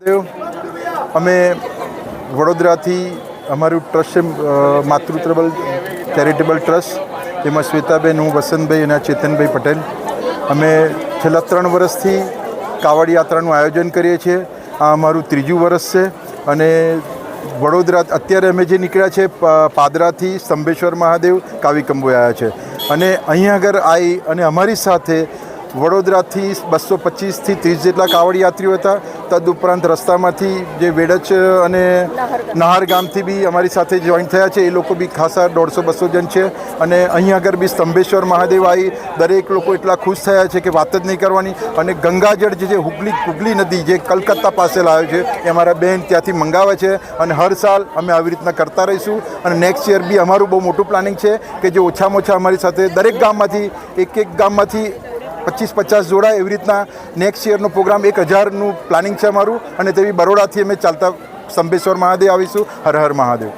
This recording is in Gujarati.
અમે વડોદરાથી અમારું ટ્રસ્ટ છે માતૃત્રબલ ચેરિટેબલ ટ્રસ્ટ તેમાં શ્વેતાબેન, હું, વસંતભાઈ અને ચેતનભાઈ પટેલ. અમે છેલ્લા ત્રણ વર્ષથી કાવડ યાત્રાનું આયોજન કરીએ છીએ. આ અમારું ત્રીજું વર્ષ છે અને વડોદરા, અત્યારે અમે જે નીકળ્યા છે પાદરાથી સ્તંભેશ્વર મહાદેવ કાવિકંબો આવ્યા છે. અને અહીંયા આગળ આવી અને અમારી સાથે વડોદરાથી બસો પચીસથી ત્રીસ જેટલા કાવડ યાત્રીઓ હતા. તદુપરાંત રસ્તામાંથી જે વેડચ અને નહાર ગામથી બી અમારી સાથે જોઈન થયા છે, એ લોકો બી ખાસા દોઢસો બસો જણ છે. અને અહીં આગળ બી સ્તંભેશ્વર મહાદેવ આવી દરેક લોકો એટલા ખુશ થયા છે કે વાત જ નહીં કરવાની. અને ગંગાજળ જે હુગલી હુગલી નદી જે કલકત્તા પાસે લાવ્યો છે, એ અમારા બેન ત્યાંથી મંગાવે છે. અને હર સાલ અમે આવી રીતના કરતા રહીશું. અને નેક્સ્ટ યર બી અમારું બહુ મોટું પ્લાનિંગ છે કે જે ઓછામાં ઓછા અમારી સાથે દરેક ગામમાંથી, એક એક ગામમાંથી પચીસ પચાસ જોડા એવી રીતના નેક્સ્ટ યરનો પ્રોગ્રામ એક હજારનું પ્લાનિંગ છે અમારું અને તેવી બરોડાથી અમે ચાલતા સ્તંભેશ્વર મહાદેવ આવીશું. હર હર મહાદેવ.